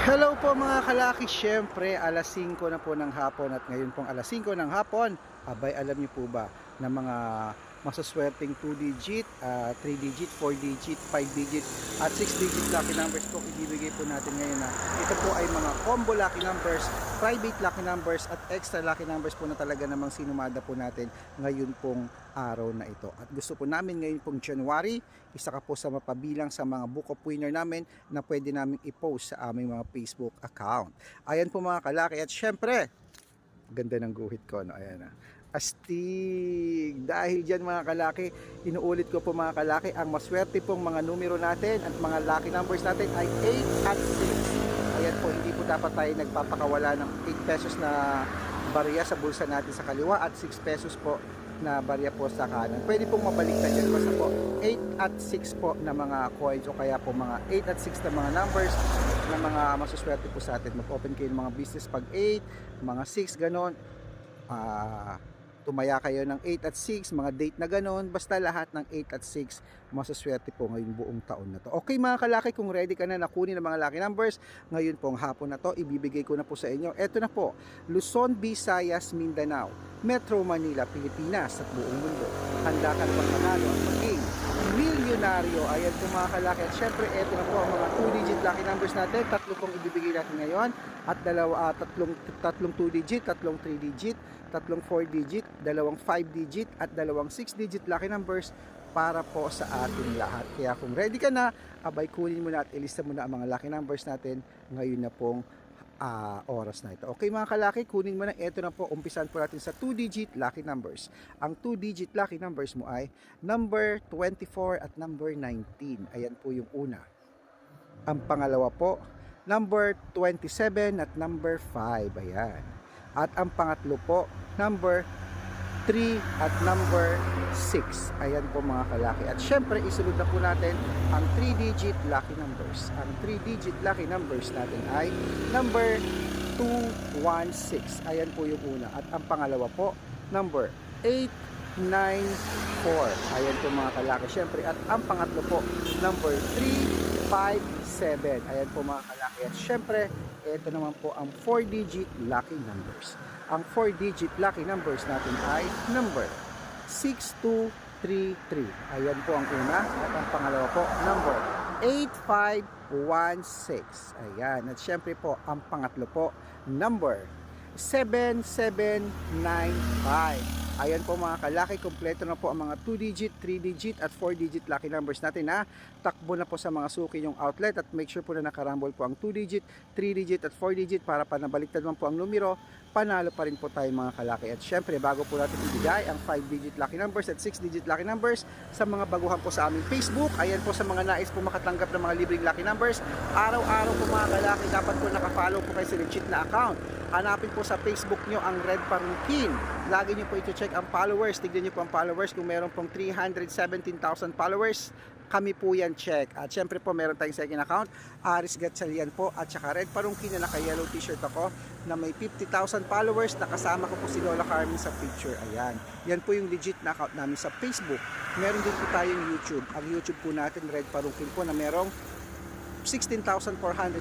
Hello po mga kalaki, syempre alas 5 na po ng hapon at ngayon pong alas 5 ng hapon, abay alam niyo po ba na mga masaswerteng 2 digit, 3 digit, 4 digit, 5 digit at 6 digit lucky numbers po ibibigay po natin ngayon na ito po ay mga combo lucky numbers, private lucky numbers at extra lucky numbers po na talaga namang sinumada po natin ngayon pong araw na ito. At gusto po namin ngayon pong January, isa ka po sa mapabilang sa mga book of winner namin na pwede namin i-post sa aming mga Facebook account. Ayan po mga kalaki at syempre, ganda ng guhit ko no ayan na astig. Dahil dyan mga kalaki inuulit ko po mga kalaki ang maswerte pong mga numero natin at mga lucky numbers natin ay 8 at 6 ayan po hindi po dapat tayo nagpapakawala ng 8 pesos na barya sa bulsa natin sa kaliwa at 6 pesos po na barya po sa kanan. Pwede pong mabaliktad yan. Basta po 8 at 6 po na mga coins o kaya po mga 8 at 6 na mga numbers na mga masuswerte po sa atin. Mag-open kayo ng mga business pag 8 mga 6 ganon. Ah tumaya kayo ng 8 at 6, mga date na ganon, basta lahat ng 8 at 6, masaswerte po ngayong buong taon na to. Okay mga kalaki, kung ready ka na nakunin ng mga lucky numbers, ngayon pong hapon na to, ibibigay ko na po sa inyo. Ito na po, Luzon, Visayas, Mindanao, Metro Manila, Pilipinas at buong mundo. Handa ka na bang manalo at maging milyonaryo. Ayan po mga kalaki. At syempre, ito na po ang mga 2-digit lucky numbers natin. Tatlo pong ibibigay natin ngayon. At dalawa, ah, tatlong, tatlong 2-digit, tatlong 3-digit, tatlong 4-digit, dalawang 5-digit, at dalawang 6-digit lucky numbers para po sa ating lahat. Kaya kung ready ka na, abay kunin mo na at ilista mo na ang mga lucky numbers natin ngayon na pong ah, oras na ito. Okay mga kalaki, kunin mo na. Ito na po, umpisan po natin sa 2-digit lucky numbers. Ang 2-digit lucky numbers mo ay number 24 at number 19. Ayan po yung una. Ang pangalawa po, number 27 at number 5. Ayan. At ang pangatlo po, number 3 at number 6. Ayan po mga kalaki. At syempre, isunod na po natin ang 3-digit lucky numbers. Ang 3-digit lucky numbers natin ay number 216. Ayan po yung una. At ang pangalawa po, number 894. Ayan po mga kalaki. Syempre, at ang pangatlo po, number 357. Ayan po mga kalaki. At syempre, ito naman po ang 4-digit lucky numbers. Ang 4-digit lucky numbers natin ay number 6233. Ayan po ang una. At ang pangalawa po, number 8516. Ayan. At syempre po, ang pangatlo po, number 7795. Ayan po mga kalaki, kompleto na po ang mga 2-digit, 3-digit at 4-digit lucky numbers natin na takbo na po sa mga suki yung outlet at make sure po na nakarambol po ang 2-digit, 3-digit at 4-digit para pa nabaliktad man po ang numero, panalo pa rin po tayo mga kalaki. At syempre, bago po natin ibigay ang 5-digit lucky numbers at 6-digit lucky numbers sa mga baguhan po sa aming Facebook, ayan po sa mga nais po makatanggap ng mga libreng lucky numbers, araw-araw po mga kalaki, dapat po nakafollow po kayo sa legit na account. Hanapin po sa Facebook nyo ang Red Parungkin. Lagi nyo po ito-check ang followers. Tignan nyo po ang followers. Kung meron pong 317,000 followers, kami po yan check. At syempre po meron tayong second account, Aris Gatchalian po at saka Red Parungkin na naka-yellow t-shirt ako na may 50,000 followers. Nakasama ko po si Lola Carmen sa picture. Ayan. Yan po yung legit na account namin sa Facebook. Meron din po tayong YouTube. Ang YouTube po natin, Red Parungkin po na merong 16,400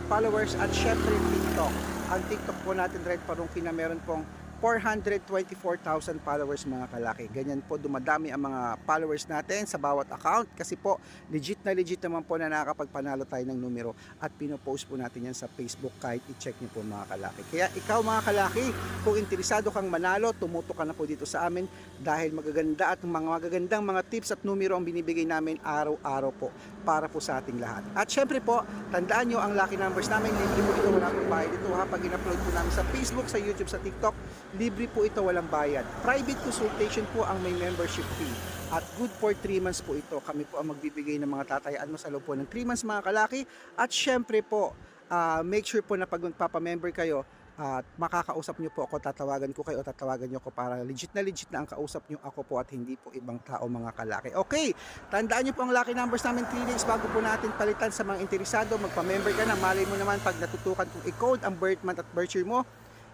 followers at syempre TikTok. Ang TikTok po natin Red Parungki na meron pong 424,000 followers mga kalaki. Ganyan po dumadami ang mga followers natin sa bawat account kasi po legit na legit naman po na nakakapagpanalo tayo ng numero at pinopost po natin yan sa Facebook kahit i-check niyo po mga kalaki. Kaya ikaw mga kalaki, kung interesado kang manalo, tumuto ka na po dito sa amin dahil magaganda at mga magagandang mga tips at numero ang binibigay namin araw-araw po para po sa ating lahat. At syempre po, tandaan nyo ang lucky numbers namin, libre po ito, wala pong bayad ito ha. Pag in-upload po namin sa Facebook, sa YouTube, sa TikTok, libre po ito, walang bayad. Private consultation po ang may membership fee. At good for 3 months po ito. Kami po ang magbibigay ng mga tatayaan mo sa loob po ng 3 months mga kalaki. At syempre po, ah, make sure po na pag magpapamember kayo, at makakausap nyo po ako, tatawagan ko kayo o tatawagan nyo ako para legit na legit na ang kausap nyo ako po at hindi po ibang tao mga kalaki. Okay, tandaan nyo po ang lucky numbers namin 3 days bago po natin palitan sa mga interesado. Magpa-member ka na, malay mo naman pag natutukan kung i-code ang birth month at birth year mo,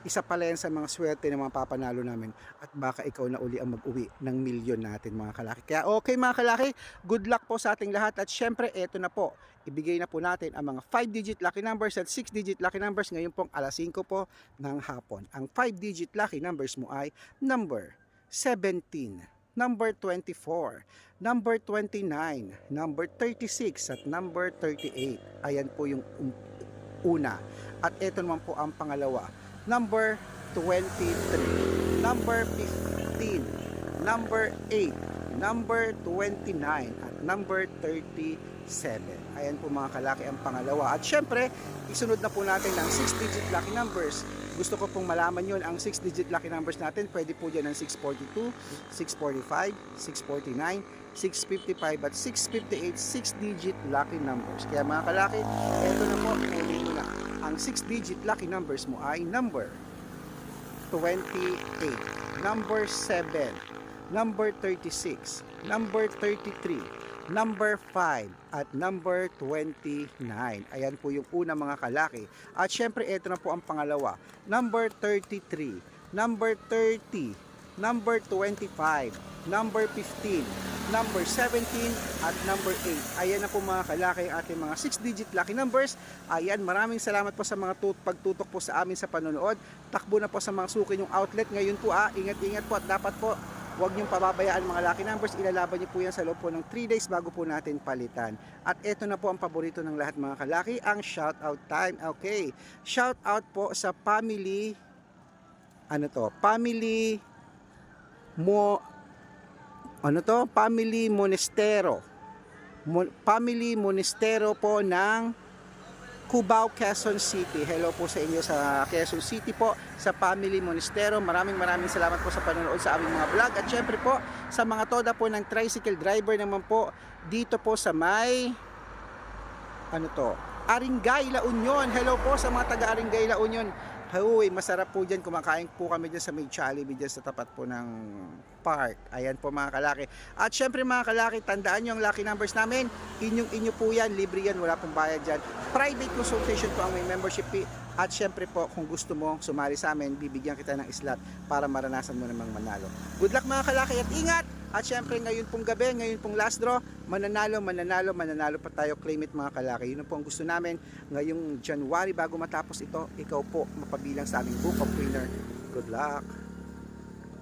isa pala yan sa mga swerte ng mga papanalo namin at baka ikaw na uli ang mag-uwi ng milyon natin mga kalaki. Kaya okay mga kalaki, good luck po sa ating lahat at syempre eto na po, ibigay na po natin ang mga 5-digit lucky numbers at 6-digit lucky numbers ngayon pong alas 5 po ng hapon. Ang 5-digit lucky numbers mo ay number 17, number 24, number 29, number 36 at number 38. Ayan po yung una. At ito naman po ang pangalawa, number 23, number 15, number 8, number 29 at number 37. Ayan po mga kalaki ang pangalawa. At syempre, isunod na po natin ang 6-digit lucky numbers. Gusto ko pong malaman yon ang 6-digit lucky numbers natin. Pwede po dyan ang 642, 645, 649, 655 at 658 6-digit lucky numbers. Kaya mga kalaki, eto na po, ulit mo na. Ang 6-digit lucky numbers mo ay number 28, number 7, number 36, number 33, number 5, at number 29. Ayan po yung una mga kalaki. At syempre, ito na po ang pangalawa. Number 33, number 30, number 25, number 15, number 17, at number 8. Ayan na po mga kalaki ang ating mga 6-digit lucky numbers. Ayan, maraming salamat po sa mga tut pagtutok po sa amin sa panonood. Takbo na po sa mga suki yung outlet. Ngayon po, ah, ingat-ingat po at dapat po Huwag niyong pababayaan mga lucky numbers. Ilalaban niyo po yan sa loob po ng 3 days bago po natin palitan. At ito na po ang paborito ng lahat mga kalaki, ang shout out time. Okay. Shout out po sa family ano to? Family mo ano to? Family Monestero. Mo, family Monestero po ng Cubao, Quezon City. Hello po sa inyo sa Quezon City po, sa Family Monestero. Maraming maraming salamat po sa panonood sa aming mga vlog. At syempre po, sa mga toda po ng tricycle driver naman po, dito po sa may, ano to, Aringay, La Union. Hello po sa mga taga Aringay, La Union. Huy, masarap po dyan. Kumakain po kami dyan sa may Jollibee dyan sa tapat po ng park. Ayan po mga kalaki. At syempre mga kalaki, tandaan nyo ang lucky numbers namin. Inyong inyo po yan. Libre yan. Wala pong bayad dyan. Private consultation po ang may membership fee. At syempre po, kung gusto mo sumali sa amin, bibigyan kita ng slot para maranasan mo namang manalo. Good luck mga kalaki at ingat! At syempre ngayon pong gabi, ngayon pong last draw, mananalo, mananalo, mananalo pa tayo claim it mga kalaki. Yun po ang gusto namin ngayong January bago matapos ito, ikaw po mapabilang sa aming book of winner. Good luck!